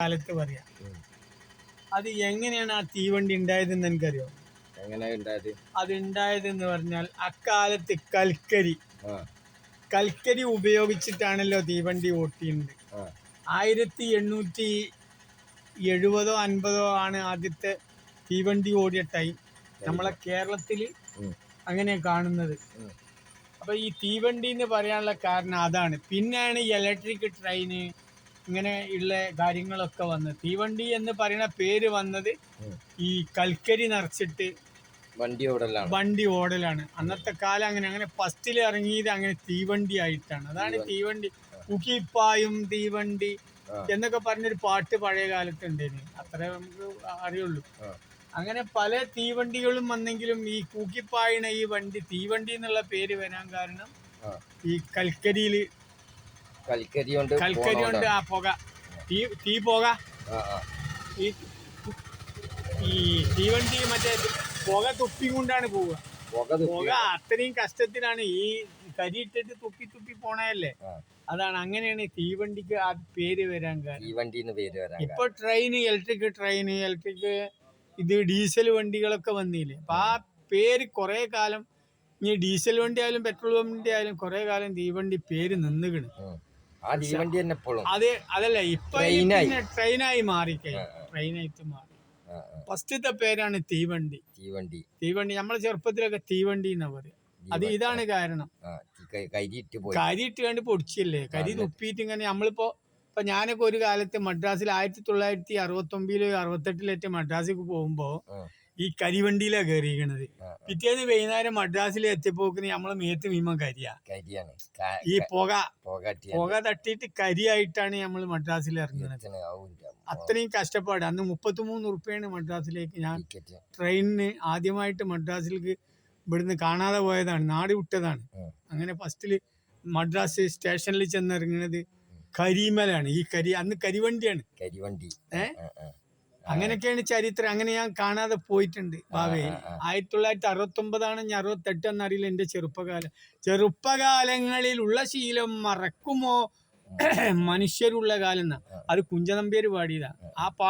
കാലത്ത് പറയാ. അത് എങ്ങനെയാണ് ആ തീവണ്ടി ഉണ്ടായതെന്ന് എനിക്കറിയോ? അത് ഉണ്ടായതെന്ന് പറഞ്ഞാൽ അക്കാലത്ത് കൽക്കരി. കൽക്കരി ഉപയോഗിച്ചിട്ടാണല്ലോ തീവണ്ടി ഓട്ടിയുണ്ട്. ആയിരത്തി എണ്ണൂറ്റി എഴുപതോ അൻപതോ ആണ് ആദ്യത്തെ തീവണ്ടി ഓടിയ ടൈം. നമ്മളെ കേരളത്തിൽ അങ്ങനെ കാണുന്നത്. അപ്പൊ ഈ തീവണ്ടി എന്ന് പറയാനുള്ള കാരണം അതാണ്. പിന്നെയാണ് ഈ ഇലക്ട്രിക് ട്രെയിന് ഇങ്ങനെ ഉള്ള കാര്യങ്ങളൊക്കെ വന്നത് തീവണ്ടി എന്ന് പറയുന്ന പേര് വന്നത് ഈ കൽക്കരി നിറച്ചിട്ട് വണ്ടി ഓടലാണ്. വണ്ടി ഓടലാണ്. അന്നത്തെ കാലം അങ്ങനെ അങ്ങനെ ഫസ്റ്റിൽ ഇറങ്ങിയത് അങ്ങനെ തീവണ്ടി ആയിട്ടാണ്. അതാണ് തീവണ്ടി. ഉക്കിപ്പായും തീവണ്ടി. എന്നൊക്കെ പറഞ്ഞൊരു പാട്ട് പഴയ കാലത്ത് ഉണ്ടായിരുന്നു. അത്രേ നമുക്ക് അറിയുള്ളൂ. അങ്ങനെ പല തീവണ്ടികളും വന്നെങ്കിലും ഈ കൂക്കിപ്പായണ ഈ വണ്ടി തീവണ്ടി എന്നുള്ള പേര് വരാൻ കാരണം ഈ കൽക്കരിയിൽ കൽക്കരി കൊണ്ട് കൽക്കരി കൊണ്ട് ആ പുക. തീ തീ പുക. ഈ ഈ തീവണ്ടി മറ്റേ പുക തുപ്പി കൊണ്ടാണ് പോവുക. പുക അത്രയും കഷ്ടത്തിലാണ് ഈ കരിയിട്ടിട്ട് തുപ്പി തുപ്പി പോണയല്ലേ അതാണ് അങ്ങനെയാണ് തീവണ്ടിക്ക് ആ പേര് വരാൻ കാരണം. പേര് വരാൻ ഇപ്പൊ ട്രെയിൻ ഇലക്ട്രിക് ട്രെയിൻ ഇലക്ട്രിക് ഇത് ഡീസൽ വണ്ടികളൊക്കെ വന്നില്ലേ അപ്പൊ ആ പേര് കുറെ കാലം ഇനി ഡീസൽ വണ്ടി ആയാലും പെട്രോൾ വണ്ടി ആയാലും കുറെ കാലം തീവണ്ടി പേര് നിന്നുകണ്. ആ തീവണ്ടി തന്നെ എപ്പോഴും. അത് അതല്ല ഇപ്പൊ ട്രെയിനായി. മാറി. ട്രെയിനായിട്ട് മാറി. ഫസ്റ്റത്തെ പേരാണ് തീവണ്ടി. തീവണ്ടി. തീവണ്ടി നമ്മളെ ചെറുപ്പത്തിലൊക്കെ തീവണ്ടി എന്നാ പറയാ. അത് ഇതാണ് കാരണം. കരിയിട്ട് കണ്ട് പൊടിച്ചില്ലേ? കരി. തുപ്പിയിട്ട് ഇങ്ങനെ നമ്മളിപ്പോ ഇപ്പൊ ഞാനൊക്കെ ഒരു കാലത്ത് മദ്രാസിൽ ആയിരത്തി തൊള്ളായിരത്തി അറുപത്തി ഒമ്പതിലോ അറുപത്തെട്ടിലേറ്റ് മദ്രാസിൽ പോകുമ്പോ ഈ കരിവണ്ടിയിലാ കയറിയിരിക്കണത്. പിറ്റേന്ന് വൈകുന്നേരം മദ്രാസിൽ എത്തിപ്പോക്കുന്ന നമ്മളെ മേത്ത് മീമം കരിയാ. കരിയാണ്. ഈ പുക. പുക തട്ടിയിട്ട് കരിയായിട്ടാണ് നമ്മൾ മദ്രാസിൽ ഇറങ്ങുന്നത്. അത്രയും കഷ്ടപ്പാട്. അന്ന് മുപ്പത്തിമൂന്ന് ഉറുപ്പ്യാണ് മദ്രാസിലേക്ക് ഞാൻ ട്രെയിനിന് ആദ്യമായിട്ട് മദ്രാസിലേക്ക് ഇവിടുന്ന് കാണാതെ പോയതാണ്. നാട് വിട്ടതാണ്. അങ്ങനെ ഫസ്റ്റിൽ മദ്രാസ് സ്റ്റേഷനിൽ ചെന്നിറങ്ങുന്നത് കരിമലാണ് ഈ കരി അന്ന് കരിവണ്ടിയാണ്. കരിവണ്ടി. ഏ? അങ്ങനെയൊക്കെയാണ് ചരിത്രം. അങ്ങനെ ഞാൻ കാണാതെ പോയിട്ടുണ്ട് ആ. ആയിരത്തി തൊള്ളായിരത്തി അറുപത്തി ഒമ്പതാണ് ഞാൻ അറുപത്തെട്ട് എന്നറിയില്ല എന്റെ ചെറുപ്പകാലം. ചെറുപ്പകാലങ്ങളിലുള്ള ശീലം മറക്കുമോ? മനുഷ്യരുള്ള കാലം എന്നാ. അത് കുഞ്ചനമ്പ്യാര് പാടിയതാ. ആ പാ